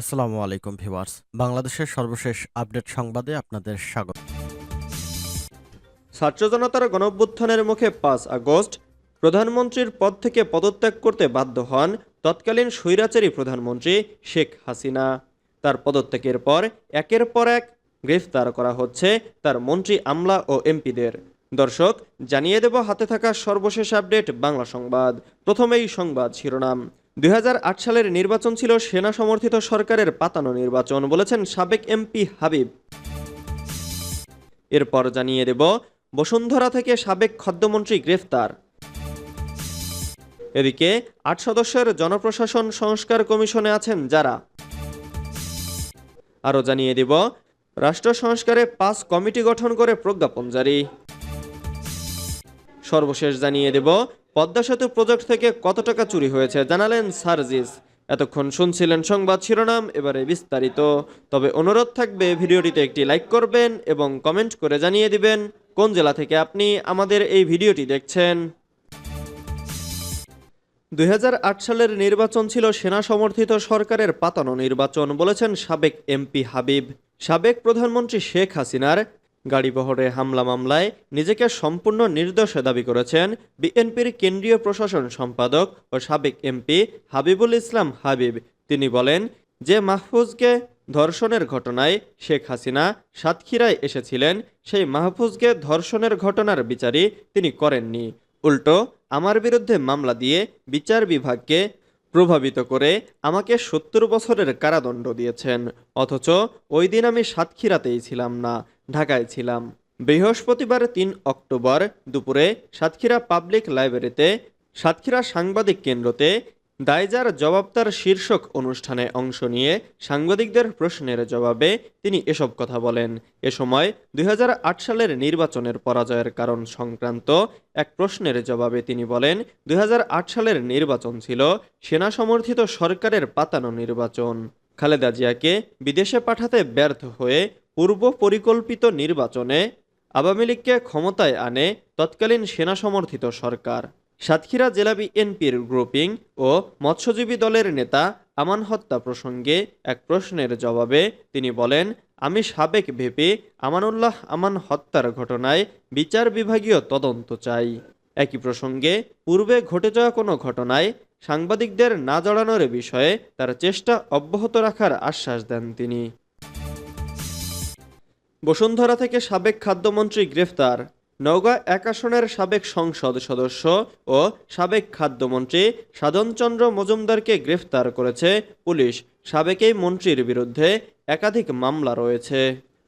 আসসালামু আলাইকুম, ভিউয়ার্স। বাংলাদেশের সর্বশেষ আপডেট সংবাদে আপনাদের স্বাগত। ছাত্র জনতার গণঅভ্যুত্থানের মুখে পাঁচ আগস্ট। প্রধানমন্ত্রীর পদ থেকে পদত্যাগ করতে বাধ্য হন তৎকালীন স্বৈরাচারী প্রধানমন্ত্রী শেখ হাসিনা। তার পদত্যাগের পর একের পর এক গ্রেফতার করা হচ্ছে তার মন্ত্রী আমলা ও এমপিদের। দর্শক, জানিয়ে দেব হাতে থাকা সর্বশেষ আপডেট বাংলা সংবাদ। প্রথমেই সংবাদ শিরোনাম। দুই হাজার আট সালের নির্বাচন ছিল সেনা সমর্থিত সরকারের পাতানো নির্বাচন, বলেছেন সাবেক এমপি হাবিব। এরপর জানিয়ে দেব, বসুন্ধরা থেকে সাবেক খাদ্যমন্ত্রী গ্রেফতার। এদিকে আট সদস্যের জনপ্রশাসন সংস্কার কমিশনে আছেন যারা। আরও জানিয়ে দেব, রাষ্ট্র সংস্কারে পাঁচ কমিটি গঠন করে প্রজ্ঞাপন জারি। সর্বশেষ জানিয়ে দেব পদ্মা সেতু প্রজেক্ট থেকে কত টাকা চুরি হয়েছে জানালেন সার্জিস। এতক্ষণ শুনছিলেন সংবাদ শিরোনাম, এবারে বিস্তারিত। তবে অনুরোধ থাকবে, ভিডিওটিতে একটি লাইক করবেন এবং কমেন্ট করে জানিয়ে দিবেন কোন জেলা থেকে আপনি আমাদের এই ভিডিওটি দেখছেন। দুই হাজার আট সালের নির্বাচন ছিল সেনা সমর্থিত সরকারের পাতানো নির্বাচন, বলেছেন সাবেক এমপি হাবিব। সাবেক প্রধানমন্ত্রী শেখ হাসিনার গাড়িবহরে হামলা মামলায় নিজেকে সম্পূর্ণ নির্দোষ দাবি করেছেন বিএনপির কেন্দ্রীয় প্রশাসন সম্পাদক ও সাবেক এমপি হাবিবুল ইসলাম হাবিব। তিনি বলেন, যে মাহফুজকে ধর্ষণের ঘটনায় শেখ হাসিনা সাতক্ষীরায় এসেছিলেন, সেই মাহফুজকে ধর্ষণের ঘটনার বিচারই তিনি করেননি। উল্টো, আমার বিরুদ্ধে মামলা দিয়ে বিচার বিভাগকে প্রভাবিত করে আমাকে সত্তর বছরের কারাদণ্ড দিয়েছেন। অথচ ওই দিন আমি সাতক্ষীরাতেই ছিলাম না। ঢাকায় ছিলাম। বৃহস্পতিবার তিন অক্টোবর দুপুরে সাতক্ষীরা পাবলিক লাইব্রেরিতে, সাতক্ষীরা সাংবাদিক কেন্দ্রতে দায়জার জবাবদার শীর্ষক অনুষ্ঠানে অংশ নিয়ে সাংবাদিকদের প্রশ্নের জবাবে তিনি এসব কথা বলেন। এ সময় দুই হাজার আট সালের নির্বাচনের পরাজয়ের কারণ সংক্রান্ত এক প্রশ্নের জবাবে তিনি বলেন, দুই হাজার আট সালের নির্বাচন ছিল সেনা সমর্থিত সরকারের পাতানো নির্বাচন। খালেদা জিয়াকে বিদেশে পাঠাতে ব্যর্থ হয়ে পূর্ব পরিকল্পিত নির্বাচনে আওয়ামী লীগকে ক্ষমতায় আনে তৎকালীন সেনা সমর্থিত সরকার। সাতক্ষীরা জেলা বিএনপির গ্রুপিং ও মৎস্যজীবী দলের নেতা আমান হত্যা প্রসঙ্গে এক প্রশ্নের জবাবে তিনি বলেন, আমি সাবেক ভেপে আমানুল্লাহ আমান হত্যার ঘটনায় বিচার বিভাগীয় তদন্ত চাই। একই প্রসঙ্গে পূর্বে ঘটে যাওয়া কোনো ঘটনায় সাংবাদিকদের না জড়ানোর বিষয়ে তার চেষ্টা অব্যাহত রাখার আশ্বাস দেন তিনি। বসুন্ধরা থেকে সাবেক খাদ্যমন্ত্রী গ্রেফতার। নওগাঁ এক আসনের সাবেক সংসদ সদস্য ও সাবেক খাদ্যমন্ত্রী সাধনচন্দ্র মজুমদারকে গ্রেফতার করেছে পুলিশ। সাবেক এই মন্ত্রীর বিরুদ্ধে একাধিক মামলা রয়েছে।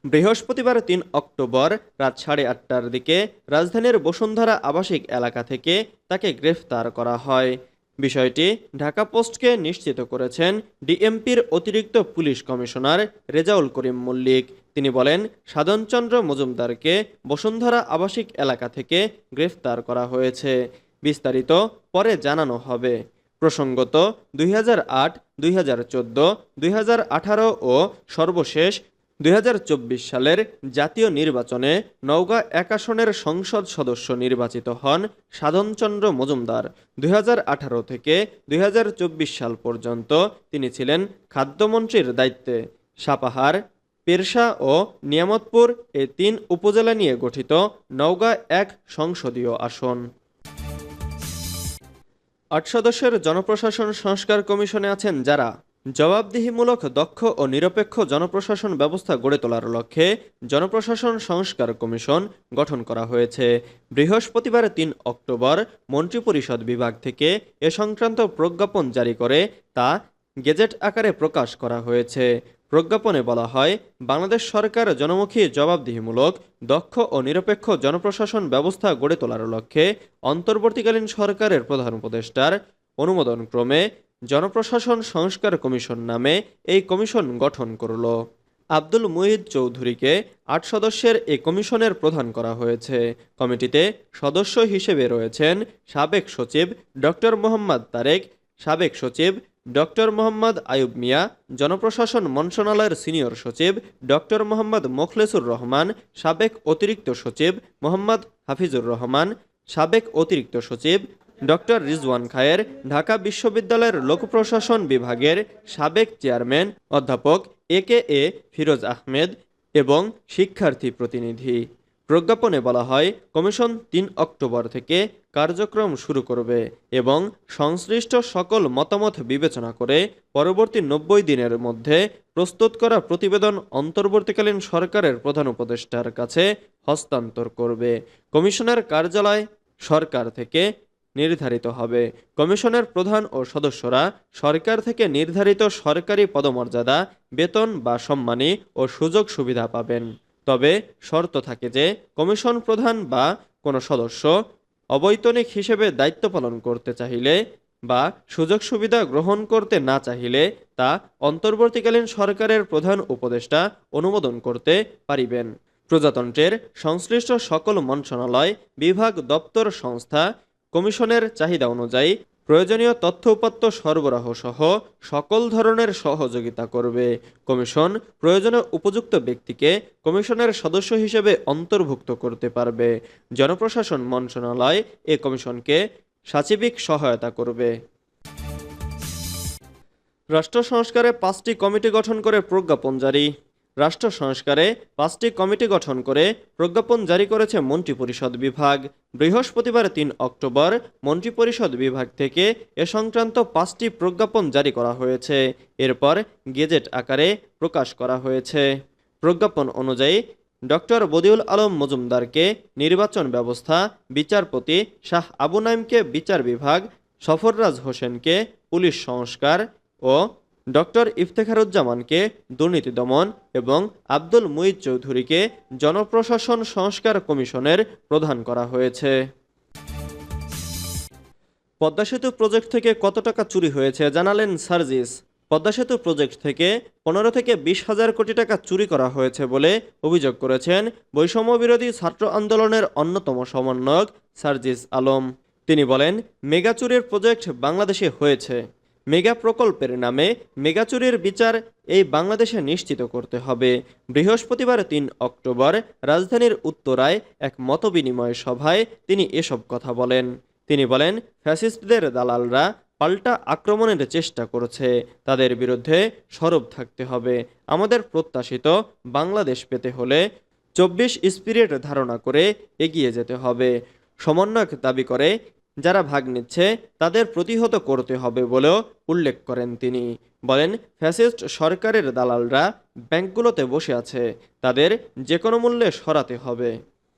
বৃহস্পতিবার তিন অক্টোবর রাত সাড়ে আটটার দিকে রাজধানীর বসুন্ধরা আবাসিক এলাকা থেকে তাকে গ্রেফতার করা হয়। বিষয়টি ঢাকা পোস্টকে নিশ্চিত করেছেন ডিএমপির অতিরিক্ত পুলিশ কমিশনার রেজাউল করিম মল্লিক। তিনি বলেন, সাধনচন্দ্র মজুমদারকে বসুন্ধরা আবাসিক এলাকা থেকে গ্রেফতার করা হয়েছে। বিস্তারিত পরে জানানো হবে। প্রসঙ্গত, দুই হাজার আট, দুই হাজার চোদ্দ, দুই হাজার আঠারো ও সর্বশেষ দুই হাজার চব্বিশ সালের জাতীয় নির্বাচনে নওগাঁ এক আসনের সংসদ সদস্য নির্বাচিত হন সাধনচন্দ্র মজুমদার। দুই হাজার আঠারো থেকে দুই হাজার চব্বিশ সাল পর্যন্ত তিনি ছিলেন খাদ্যমন্ত্রীর দায়িত্বে। সাপাহার পেরসা ও নিয়ামতপুর এ তিন উপজেলা নিয়ে গঠিত নওগাঁ এক সংসদীয় আসন। আট সদস্যের জনপ্রশাসন সংস্কার কমিশনে আছেন যারা? জবাবদিহিমূলক, দক্ষ ও নিরপেক্ষ জনপ্রশাসন ব্যবস্থা গড়ে তোলার লক্ষ্যে জনপ্রশাসন সংস্কার কমিশন গঠন করা হয়েছে। বৃহস্পতিবার তিন অক্টোবর মন্ত্রিপরিষদ বিভাগ থেকে এ সংক্রান্ত প্রজ্ঞাপন জারি করে তা গেজেট আকারে প্রকাশ করা হয়েছে। প্রজ্ঞাপনে বলা হয়, বাংলাদেশ সরকার জনমুখী জবাবদিহিমূলক, দক্ষ ও নিরপেক্ষ জনপ্রশাসন ব্যবস্থা গড়ে তোলার লক্ষ্যে অন্তর্বর্তীকালীন সরকারের প্রধান উপদেষ্টার অনুমোদন ক্রমে জনপ্রশাসন সংস্কার কমিশন নামে এই কমিশন গঠন করল। আব্দুল মুহিদ চৌধুরীকে আট সদস্যের এই কমিশনের প্রধান করা হয়েছে। কমিটিতে সদস্য হিসেবে রয়েছেন সাবেক সচিব ডক্টর মোহাম্মদ তারেক, সাবেক সচিব ডক্টর মোহাম্মদ আয়ুব মিয়া, জনপ্রশাসন মন্ত্রণালয়ের সিনিয়র সচিব ডক্টর মোহাম্মদ মোখলেসুর রহমান, সাবেক অতিরিক্ত সচিব মোহাম্মদ হাফিজুর রহমান, সাবেক অতিরিক্ত সচিব ডক্টর রিজওয়ান খায়ের ঢাকা বিশ্ববিদ্যালয়ের লোকপ্রশাসন বিভাগের সাবেক চেয়ারম্যান অধ্যাপক এ কে এ ফিরোজ আহমেদ এবং শিক্ষার্থী প্রতিনিধি। প্রজ্ঞাপনে বলা হয়, কমিশন তিন অক্টোবর থেকে কার্যক্রম শুরু করবে এবং সংশ্লিষ্ট সকল মতামত বিবেচনা করে পরবর্তী নব্বই দিনের মধ্যে প্রস্তুত করা প্রতিবেদন অন্তর্বর্তীকালীন সরকারের প্রধান উপদেষ্টার কাছে হস্তান্তর করবে। কমিশনের কার্যালয় সরকার থেকে নির্ধারিত হবে। কমিশনের প্রধান ও সদস্যরা সরকার থেকে নির্ধারিত সরকারি পদমর্যাদা, বেতন বা সম্মানী ও সুযোগ সুবিধা পাবেন। তবে শর্ত থাকে যে, কমিশন প্রধান বা কোনো সদস্য অবৈতনিক হিসেবে দায়িত্ব পালন করতে চাহিলে বা সুযোগ সুবিধা গ্রহণ করতে না চাহিলে তা অন্তর্বর্তীকালীন সরকারের প্রধান উপদেষ্টা অনুমোদন করতে পারিবেন। প্রজাতন্ত্রের সংশ্লিষ্ট সকল মন্ত্রণালয়, বিভাগ দপ্তর, সংস্থা কমিশনের চাহিদা অনুযায়ী প্রয়োজনীয় তথ্য উপাত্ত সরবরাহ সহ সকল ধরনের সহযোগিতা করবে। কমিশন প্রয়োজনে উপযুক্ত ব্যক্তিকে কমিশনের সদস্য হিসেবে অন্তর্ভুক্ত করতে পারবে। জনপ্রশাসন মন্ত্রণালয় এ কমিশনকে সাচিবিক সহায়তা করবে। রাষ্ট্র সংস্কারে পাঁচটি কমিটি গঠন করে প্রজ্ঞাপন জারি। রাষ্ট্র সংস্কারে পাঁচটি কমিটি গঠন করে প্রজ্ঞাপন জারি করেছে মন্ত্রিপরিষদ বিভাগ। বৃহস্পতিবার তিন অক্টোবর মন্ত্রিপরিষদ বিভাগ থেকে এ সংক্রান্ত পাঁচটি প্রজ্ঞাপন জারি করা হয়েছে। এরপর গেজেট আকারে প্রকাশ করা হয়েছে। প্রজ্ঞাপন অনুযায়ী ডক্টর বদিউল আলম মজুমদারকে নির্বাচন ব্যবস্থা, বিচারপতি শাহ আবু নাইমকে বিচার বিভাগ, সফররাজ হোসেনকে পুলিশ সংস্কার ও ডক্টর ইফতেখারুজ্জামানকে দুর্নীতি দমন এবং আব্দুল মুইদ চৌধুরীকে জনপ্রশাসন সংস্কার কমিশনের প্রধান করা হয়েছে। পদ্মা সেতু প্রজেক্ট থেকে কত টাকা চুরি হয়েছে জানালেন সার্জিস। পদ্মা সেতু প্রজেক্ট থেকে পনেরো থেকে বিশ হাজার কোটি টাকা চুরি করা হয়েছে বলে অভিযোগ করেছেন বৈষম্য বিরোধী ছাত্র আন্দোলনের অন্যতম সমন্বয়ক সার্জিস আলম। তিনি বলেন, মেগা চুরির প্রজেক্ট বাংলাদেশে হয়েছে। মেগা প্রকল্পের নামে মেগা চুরির বিচার এই বাংলাদেশে নিশ্চিত করতে হবে। বৃহস্পতিবার তিন অক্টোবর রাজধানীর উত্তরায় এক মতবিনিময় সভায় তিনি এসব কথা বলেন। তিনি বলেন, ফ্যাসিস্টদের দালালরা পাল্টা আক্রমণের চেষ্টা করছে। তাদের বিরুদ্ধে সরব থাকতে হবে। আমাদের প্রত্যাশিত বাংলাদেশ পেতে হলে চব্বিশ স্পিরিট ধারণা করে এগিয়ে যেতে হবে। সমন্বয়ক দাবি করে যারা ভাগ নিচ্ছে, তাদের প্রতিহত করতে হবে বলেও উল্লেখ করেন তিনি। বলেন, ফ্যাসিস্ট সরকারের দালালরা ব্যাংকগুলোতে বসে আছে, তাদের যে কোনো মূল্যে সরাতে হবে।